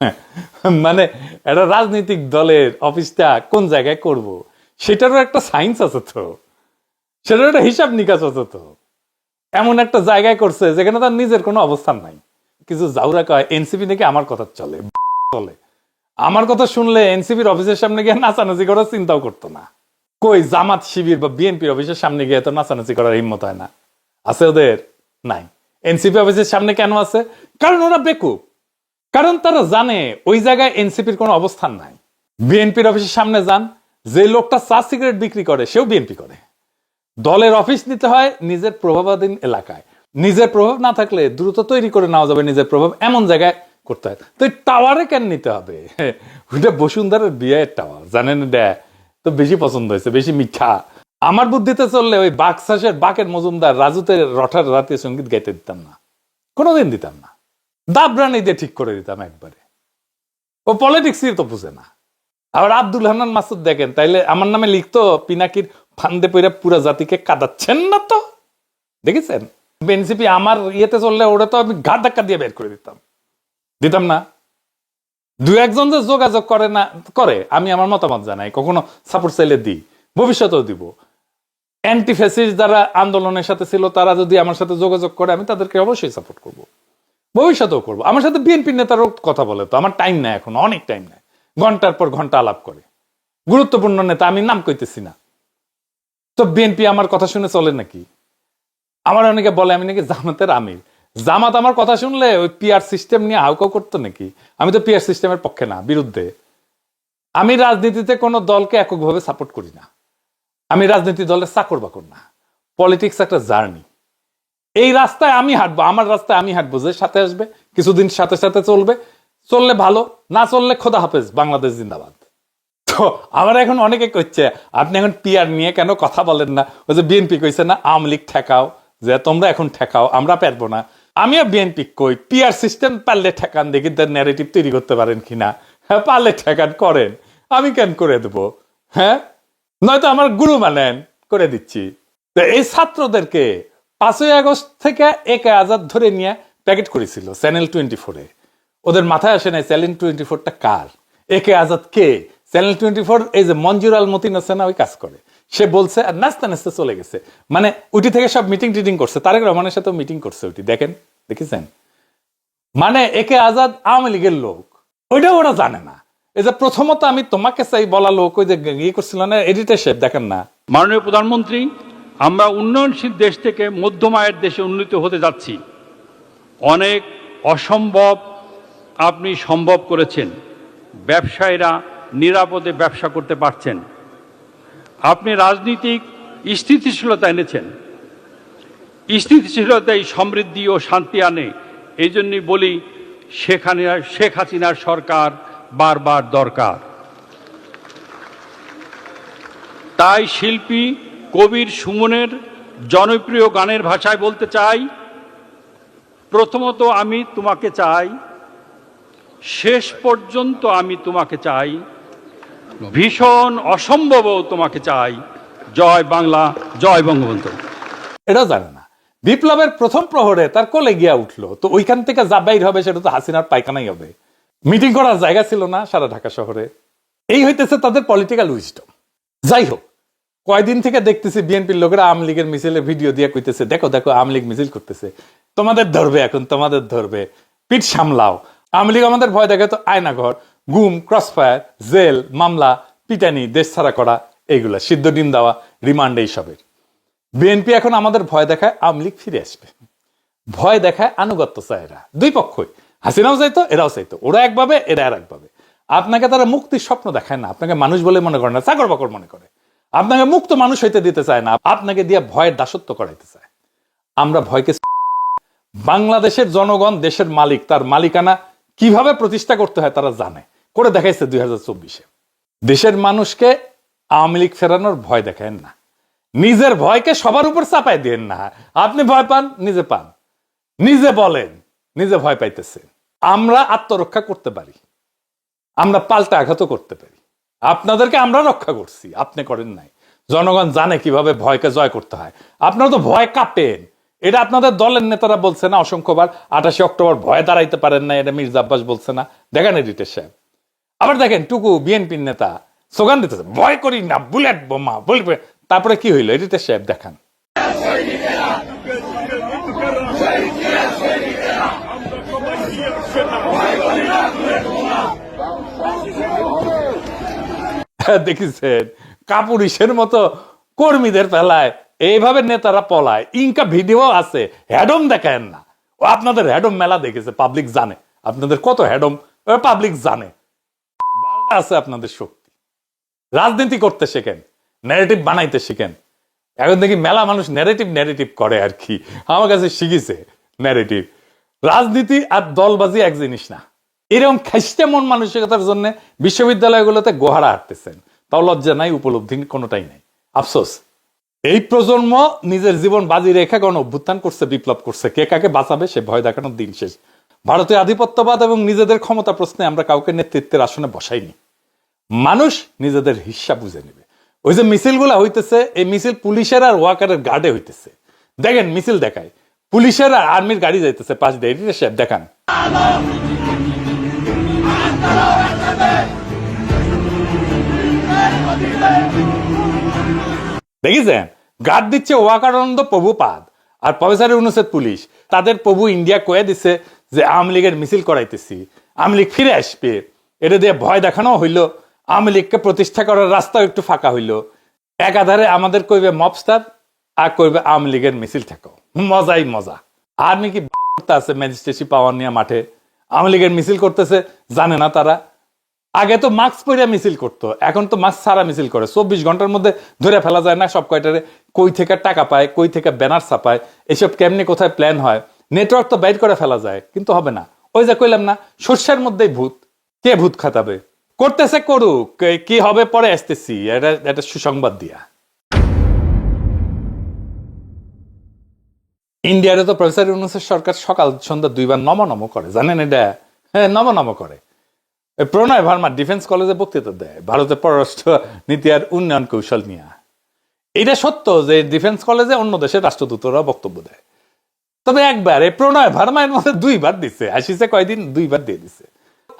মানে একটা রাজনৈতিক দলের অফিসটা কোন জায়গায় করব? সেটারও একটা সায়েন্স আছে তো। সেটার একটা হিসাব নিকাশ আছে তো। এমন একটা জায়গায় করছে যেখানে তার নিজের কোনো অবস্থান নাই। কিছু জাউরা কয়, এনসিপি নাকি আমার কথা চলে চলে। আমার কথা শুনলে এনসিপির অফিসের সামনে গিয়ে নাচানাচি করার চিন্তাও করতো না। কই জামাত শিবির বা বিএনপির অফিসের সামনে গিয়ে তো নাচানাচি করার হিম্মত হয় না। আছে ওদের? নাই। এনসিপি অফিসের সামনে কেন আছে? কারণ ওরা বেকুব। কারণ তারা জানে ওই জায়গায় এনসিপির কোনো অবস্থান নাই। বিএনপির অফিসের সামনে যান, যে লোকটা চা সিগারেট বিক্রি করে, সেও বিএনপি করে। দলের অফিস নিতে হয় নিজের প্রভাবাধীন এলাকায়। নিজের প্রভাব না থাকলে দ্রুত তৈরি করে নেওয়া যাবে নিজের প্রভাব এমন জায়গায় করতে হয়। তো টাওয়ারে কেন নিতে হবে? ওইটা বসুন্ধরার বিয়ের টাওয়ার, জানেন এটা? তো বেশি পছন্দ হয়েছে, বেশি মিঠা। আমার বুদ্ধিতে চললে ওই বাকশাসের বাকের মজুমদার রাজুতে রঠার রাতে সংগীত গাইতে দিতাম না। কোনোদিন দিতাম না। দাবরানি দিয়ে ঠিক করে দিতাম একবারে। ও পলিটিক্সই তো বুঝে না। আবার আব্দুল হান্নান মাসুদ দেখেন, তাইলে আমার নামে লিখতো, পিনাকির ফান্দে পইরা পুরা জাতিকে কাঁদাচ্ছেন না তো? দেখেছেন? এনসিপি আমার ইয়েতে চললে ওটা তো আমি ঘাট ধাক্কা দিয়ে বের করে দিতাম। দিতাম না। দু একজন যে যোগাযোগ করে না, করে, আমি আমার মতামত জানাই, কখনো সাপোর্ট চাইলে দিই, ভবিষ্যতেও দিব। অ্যান্টি ফ্যাসিস্ট যারা আন্দোলনের সাথে ছিল, তারা যদি আমার সাথে যোগাযোগ করে, আমি তাদেরকে অবশ্যই সাপোর্ট করব। ভবিষ্যতেও করব। আমার সাথে বিএনপি নেতারও কথা বলে তো, আমার টাইম নেই এখন, অনেক টাইম নেয় ঘণ্টার পর ঘণ্টা আলাপ করে। গুরুত্বপূর্ণ নেতা, আমি নাম কইতেছি না। তো বিএনপি আমার কথা শুনে চলে নাকি? আমার অনেকে বলে, আমি নাকি জামাতের আমির। জামাত আমার কথা শুনলে ওই পিআর সিস্টেম নিয়ে হাউকাউ করতো নাকি? আমি তো পিআর সিস্টেমের পক্ষে না, বিরুদ্ধে। আমি রাজনীতিতে কোনো দলকে এককভাবে সাপোর্ট করি না। আমি রাজনীতি দলের চাকর বাকর না। পলিটিক্স একটা জার্নি এই রাস্তায় আমি হাঁটবো, আমার রাস্তায় আমি হাঁটবো, যে সাথে আসবে, কিছুদিন সাথে সাথে চলবে, চললে ভালো, না চললে খোদা হাফেজ, বাংলাদেশ জিন্দাবাদ। তো আমার এখন অনেকে কইছে, আপনি এখন পিআর নিয়ে কেন কথা বলেন না? ওই যে বিএনপি কইছে না, আওয়ামী লীগ ঠেকাও, যে তোমরা এখন ঠেকাও, আমরা পারব না। আমিও বিএনপি কই পিয়ার সিস্টেম পারলে ঠেকান দেখি, তার ন্যারেটিভ তৈরি করতে পারেন কিনা? হ্যাঁ পারলে ঠেকান করেন, আমি কেন করে দেবো? হ্যাঁ? নয়তো আমার গুরু মানেন, করে দিচ্ছি। তো এই ছাত্রদেরকে পাঁচই আগস্ট থেকে একে আজাদ ধরে নিয়ে প্যাকেট করেছিল চ্যানেল টোয়েন্টি ফোরে ওদের মাথায় আসে নাই, চ্যানেল টোয়েন্টি ফোরটা কার? একে আজাদ কে? চ্যানেল টোয়েন্টি ফোর এই যে মঞ্জুর আল মতিন আছে না, ওই কাজ করে। সে বলছে, আর নাচতে নাচতে চলে গেছে। মানে উটি থেকে সব মিটিং টিটিং করছে। তারেক রহমানের সাথে মিটিং করছে উটি দেখেন, দেখেছেন? মানে একে আজাদ আওয়ামী লীগের লোক। ওইটা ওরা জানে না। এই যে প্রথমত আমি তোমাকে চাই বলা লোক, ওই যে ইয়ে করছিল না, এডিটার সাহেব, দেখেন না। মাননীয় প্রধানমন্ত্রী আমরা উন্নয়নশীল দেশ থেকে মধ্যম আয়ের দেশে উন্নীত হতে যাচ্ছি। অনেক অসম্ভব আপনি সম্ভব করেছেন। ব্যবসায়ীরা নিরাপদে ব্যবসা করতে পারছেন। আপনি রাজনীতিক স্থিতিশীলতা এনেছেন। স্থিতিশীলতাই সমৃদ্ধি ও শান্তি আনে। এই জন্যই বলি হাসিনার শেখ হাসিনার সরকার বারবার দরকার। তাই শিল্পী কবির সুমনের জনপ্রিয় গানের ভাষায় বলতে চাই, প্রথমত আমি তোমাকে চাই, শেষ পর্যন্ত আমি তোমাকে চাই, ভীষণ অসম্ভবও তোমাকে চাই। জয় বাংলা, জয় বঙ্গবন্ধু। এটা জানে না। বিপ্লবের প্রথম প্রহরে তার কোলে গিয়া উঠল, তো ওইখান থেকে যা বাইর হবে সেটা তো হাসিনার পায়খানাই হবে। মিটিং করার জায়গা ছিল না সারা ঢাকা শহরে। এই হইতেছে তাদের পলিটিক্যাল উইস্টম যাই হোক কয়দিন থেকে দেখতেছি বিএনপির লোকেরা আওয়ামী লীগের মিছিলের ভিডিও দিয়ে কইতেছে, দেখো দেখো, আওয়ামী লীগ মিছিল করতেছে। তোমাদের ধরবে এখন, তোমাদের ধরবে। পিঠ সামলাও। আওয়ামী লীগ আমাদের ভয় দেখে তো আয়নাঘর, গুম, ক্রসফায়ার, জেল, মামলা, পিটানি, দেশ ছাড়া করা, এইগুলা, সিদ্ধ ডিম দেওয়া, রিমান্ড এইসবের। বিএনপি এখন আমাদের ভয় দেখায় আওয়ামী লীগ ফিরে আসবে। ভয় দেখায় আনুগত্য চায় এরা, দুই পক্ষই। হাসিনাও চাইতো, এরাও চাইতো। ওরা একভাবে এরা আর একভাবে আপনাকে তারা মুক্তির স্বপ্ন দেখায় না। আপনাকে মানুষ বলে মনে করে না, চাকর বাকর মনে করে। আপনাকে মুক্ত মানুষ হইতে দিতে চায় না, আপনাকে দিয়ে ভয়ের দাসত্ব করাইতে চায়। আমরা ভয়কে বাংলাদেশের জনগণ, দেশের মালিক, তার মালিকানা কীভাবে প্রতিষ্ঠা করতে হয় তারা জানে। করে দেখাইছে দুই হাজার চব্বিশে। দেশের মানুষকে আওয়ামী লীগ ফেরানোর ভয় দেখায় না। নিজের ভয়কে সবার উপর চাপাই দিয়েন না। আপনি ভয় পান, নিজে পান। নিজে বলেন, নিজে ভয় পাইতেছে আমরা আত্মরক্ষা করতে পারি। আমরা পাল্টা আঘাতও করতে পারি। আপনাদেরকে আমরা রক্ষা করছি, আপনি করেন নাই। জনগণ জানে কীভাবে ভয়কে জয় করতে হয়। আপনারা তো ভয় কাঁপেন এটা আপনাদের দলের নেতারা বলছে না, অসংখ্যবার। আঠাশে অক্টোবর ভয়ে দাঁড়াইতে পারেন না, এটা মির্জা আব্বাস বলছে না। দেখেন এডিটের সাহেব। আবার দেখেন, টুকু বিএনপির নেতা স্লোগান দিতেছে, ভয় করি না, বুলেট বোমা বলবে তারপরে কি হইল? এডিটের সাহেব দেখান। দেখিছেন? কাপুরিশের মতো কর্মীদের ফেলায়, এইভাবে নেতারা পলায়। ইনকা ভিডিও আছে হ্যাডম দেখায় না। ও আপনাদের হ্যাডম মেলা দেখেছে পাবলিক জানে। আপনাদের কত হ্যাডম পাবলিক জানে। আছে আপনাদের শক্তি। রাজনীতি করতে শেখেন ন্যারেটিভ বানাইতে শিখেন। এখন দেখি মেলা মানুষ ন্যারেটিভ ন্যারেটিভ করে আর কি। আমার কাছে শিখেছে ন্যারেটিভ রাজনীতি আর দলবাজি এক জিনিস না। এরকম খাইস্টে মন মানসিকতার জন্য বিশ্ববিদ্যালয়গুলোতে গোহারা হাঁটতেছেন। তাও লজ্জা নাই, উপলব্ধি কোনোটাই নাই। আফসোস। এই প্রজন্ম নিজের জীবন বাজি রেখে গণ অভ্যুত্থান করছে, বিপ্লব করছে। কে কাকে বাঁচাবে সে ভয় দেখানোর দিন শেষ। ভারতীয় আধিপত্যবাদ এবং নিজেদের ক্ষমতা প্রশ্নে আমরা কাউকে নেতৃত্বের আসনে বসাইনি। মানুষ নিজেদের হিসাব বুঝে নেবে। ওই যে মিছিলগুলা হইতেছে, এই মিছিল পুলিশের আর ওয়াকারের গার্ডে হইতেছে। দেখেন, মিছিল দেখায়। পুলিশের আর আর্মির গাড়ি যাইতেছে পাঁচ দিয়ে। দেখান। দেখেছেন গার্ড দিচ্ছে ওয়াকারানন্দ প্রভুপাদ আর প্রফেসর ইউনুসের পুলিশ। তাদের প্রভু ইন্ডিয়া কয়ে দিচ্ছে যে আওয়ামী লীগের মিছিল করাইতেছি। আওয়ামী লীগ ফিরে আসবে। এটা দিয়ে ভয় দেখানো হইল। আওয়ামী লীগকে প্রতিষ্ঠা করার রাস্তাও একটু ফাঁকা হইল। একাধারে আমাদের কইবে মবস্টার আর কইবে আওয়ামী লীগের মিছিল থাকো। মজাই মজা। আর্মি কি বাল আছে ম্যাজিস্ট্রেসি পাওয়ার নিয়ে মাঠে। আওয়ামী লীগের মিছিল করতেছে, জানে না তারা। আগে তো মাস্ক পরে মিছিল করতো, এখন তো মাস্ক ছাড়া মিছিল করে। চব্বিশ ঘণ্টার মধ্যে ধরে ফেলা যায় না সব কয়টারে, কই থেকে টাকা পায়, কই থেকে ব্যানার ছাপায়, এসব কেমনি কোথায় প্ল্যান হয়? নেটওয়ার্ক তো বাইর করে ফেলা যায়, কিন্তু হবে না। ওই যে কইলাম না শস্যের মধ্যেই ভূত। কে ভূত খাতাবে করতেছে করুক কি হবে পরে আসতেছি, এটা এটা সুসংবাদ দিয়া। ইন্ডিয়ারে তো প্রফেসর ইউনুসের সরকার সকাল সন্ধ্যা দুইবার নম নম করে, জানেন এটা? হ্যাঁ নম নম করে প্রণয় ভার্মা ডিফেন্স কলেজে বক্তৃতা দেয়, ভারতের পররাষ্ট্র নীতি আর উন্নয়ন কৌশল নিয়ে। এটা সত্য যে ডিফেন্স কলেজে অন্য দেশের রাষ্ট্রদূতরা বক্তব্য দেয়। তবে একবার এই প্রণয় ভার্মা এর মধ্যে দুইবার দিচ্ছে আসিছে কয়দিন দুইবার দিয়ে দিছে।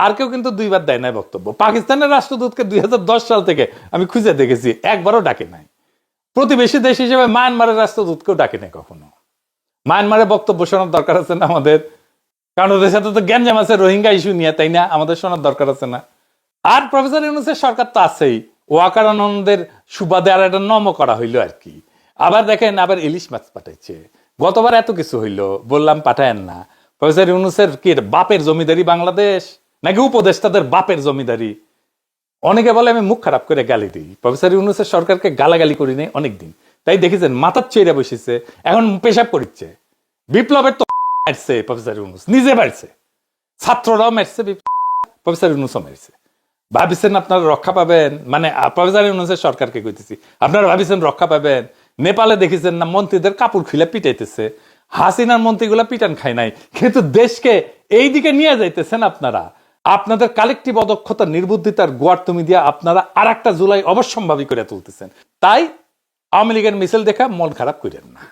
আর কেউ কিন্তু দুইবার দেয় নাই বক্তব্য। পাকিস্তানের রাষ্ট্রদূতকে দুই হাজার দশ সাল থেকে আমি খুঁজে দেখেছি, একবারও ডাকে নাই। প্রতিবেশী দেশ হিসেবে মায়ানমারের রাষ্ট্রদূতকেও ডাকে নাই কখনো। মায়ানমারে বক্তব্য শোনার দরকার আছে না আমাদের? কারণ ওদের সাথে তো গ্যাঞ্জাম আছে, রোহিঙ্গা ইস্যু নিয়ে, তাই না? আমাদের শোনার দরকার আছে না। আর প্রফেসর ইউনুসের সরকার তো আছেই। ওয়াকার আনন্দের সুবাদে আর একটা নম করা হইল আর কি। আবার দেখেন, আবার ইলিশ মাছ পাঠাইছে। গতবার এত কিছু হইল, বললাম পাঠায়েন না। প্রফেসর ইউনুসের কি বাপের জমিদারি বাংলাদেশ? নাকি উপদেষ্টাদের বাপের জমিদারি? অনেকে বলে আমি মুখ খারাপ করে গালি দিই। প্রফেসর ইউনুসের সরকারকে গালাগালি করি নাই অনেকদিন। তাই দেখেছেন, মাথার চেয়ে বসেছে, এখন পেশাব করিচ্ছে। বিপ্লবের তো মারছে প্রফেসর ইউনুস, নিজে মারছে। ছাত্ররাও মারছে প্রফেসর ইউনুসও মারছে। ভাবিছেন আপনারা রক্ষা পাবেন? মানে প্রফেসর ইউনুসের সরকারকে কইতেছি, আপনারা ভাবিছেন রক্ষা পাবেন? নেপালে দেখেছেন না, মন্ত্রীদের কাপড় খুলে পিটাইতেছে। হাসিনার মন্ত্রীগুলা পিটান খায় নাই, কিন্তু দেশকে এই দিকে নিয়ে যাইতেছেন আপনারা। আপনাদের কালেকটিভ অদক্ষতা, নির্বুদ্ধিতার গোয়ার তুমি দিয়া আপনারা আর একটা জুলাই অবশ্যম্ভাবী করে তুলতেছেন। তাই আওয়ামী লীগের মিছিল দেখা মন খারাপ করেন না।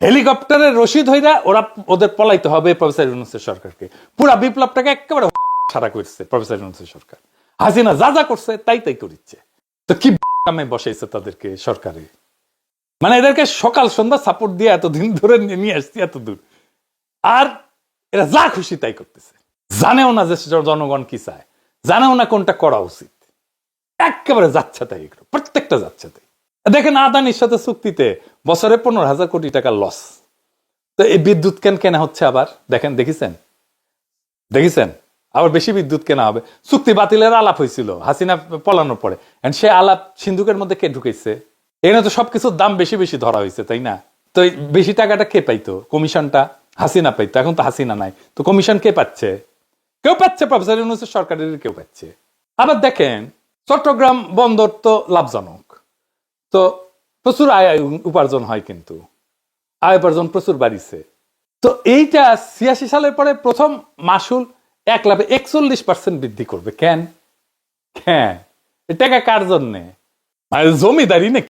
হেলিকপ্টারের রশিদ হইরা ওরা ওদের পলাইতে হবে প্রফেসর ইউনুসের সরকারকে। পুরা বিপ্লবটাকে একেবারে সারা করছে প্রফেসর ইউনুসের সরকার। হাসিনা যা যা করছে, তাই তাই করিচ্ছে। তো কি কামে বসাইছে তাদেরকে সরকারে? মানে এদেরকে সকাল সন্ধ্যা সাপোর্ট দিয়ে এতদিন ধরে নিয়ে আসছি এত দূর আর এরা যা খুশি তাই করতেছে। জানেও না যে জনগণ কি চায়। জানেও না কোনটা করা উচিত। একেবারে যাচ্ছে তাই প্রত্যেকটা যাচ্ছে তাই। দেখেন আদানির সাথে চুক্তিতে বছরে পনেরো হাজার কোটি টাকা লস তো এই বিদ্যুৎ কেন কেনা হচ্ছে আবার? দেখেন, দেখেছেন? দেখেছেন? আবার বেশি বিদ্যুৎ কেনা হবে। চুক্তি বাতিলের আলাপ হয়েছিল, হাসিনা পলানোর পরে। And সে আলাপ সিন্ধুকের মধ্যে কে ঢুকেছে? এখানে তো সবকিছুর দাম বেশি বেশি ধরা হয়েছে, তাই না? তো বেশি টাকাটা কে পাইতো? কমিশনটা? হাসিনা পাইতো, এখন তো হাসিনা নাই। তো কমিশন কে পাচ্ছে? কেউ পাচ্ছে, প্রফেসর ইউনুসের সরকারের কেউ পাচ্ছে। আবার দেখেন, চট্টগ্রাম বন্দর তো লাভজনক। তো প্রচুর আয় আয় উপার্জন হয় কিন্তু। আয় উপার্জন প্রচুর বাড়িছে। তো এইটা ছিয়াশি সালের পরে প্রথম মাসুল এক লাভে একচল্লিশ পার্সেন্ট বৃদ্ধি করবে। কেন? কেন? এটাকে টাকা কার জন্যে? জমিদারি নাকি?